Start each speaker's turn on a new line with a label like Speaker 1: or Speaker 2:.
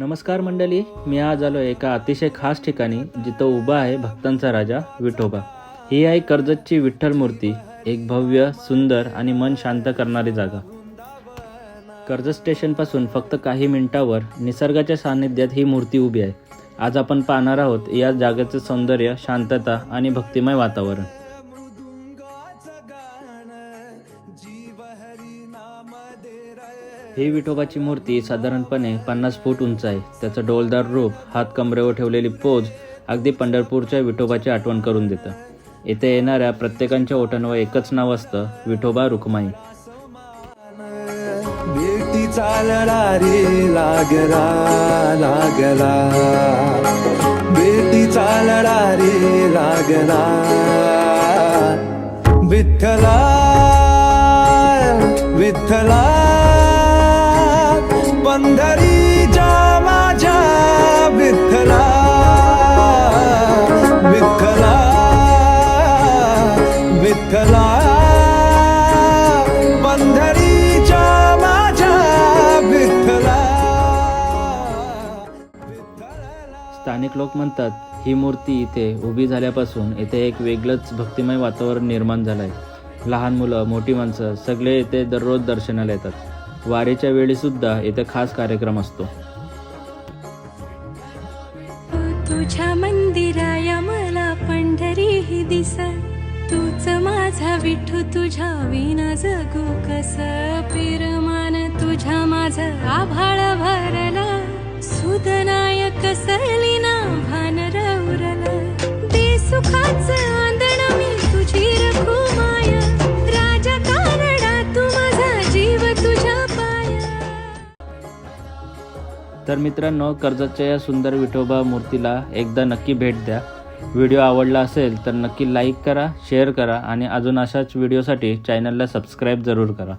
Speaker 1: नमस्कार मंडळी मी आज आलो एका अतिशय खास ठिकाणी जिथं उभा आहे भक्तांचा राजा विठोबा. ही आहे कर्जतची विठ्ठल मूर्ती एक भव्य सुंदर आणि मन शांत करणारी जागा. कर्जत स्टेशनपासून फक्त काही मिनिटावर निसर्गाच्या सान्निध्यात ही मूर्ती उभी आहे. आज आपण पाहणार आहोत या जागेचं सौंदर्य शांतता आणि भक्तिमय वातावरण. ही विठोबाची मूर्ती साधारणपणे पन्नास फूट उंच आहे. त्याचं डोलदार रूप हात कमरेवर ठेवलेली पोज अगदी पंढरपूरच्या विठोबाची आठवण करून देतं. इथे येणाऱ्या प्रत्येकाच्या ओठांवर एकच नाव असतं विठोबा रुक्माई.
Speaker 2: बेटीचा लढा रे लागला लागला. बेटीचा लागला. विठ्ठला. विठ्ठला जा माझ्या विठ्ठला विठ्ठला विठ्ठला. माझ्या विठ्ठला
Speaker 1: स्थानिक लोक म्हणतात ही मूर्ती इथे उभी झाल्यापासून इथे एक वेगळंच भक्तिमय वातावरण निर्माण झालं आहे लहान मुलं मोठी माणसं सगळे इथे दररोज दर्शनाला येतात. वारेच्या वेळी सुद्धा खास कार्यक्रम असतो.
Speaker 3: हो तुझ्या मंदिराया मला पंढरी ही दिस. तूच माझा विठू तुझ्या विना जगू कस? पिरमान तुझ्या माझ आभाळ
Speaker 1: तर मित्रांनो कर्जतच्या या सुंदर विठोबा मूर्तीला एकदा नक्की भेट द्या. व्हिडिओ आवडला असेल तर नक्की लाईक करा शेअर करा आणि अजून अशाच व्हिडिओसाठी चॅनलला सबस्क्राईब जरूर करा.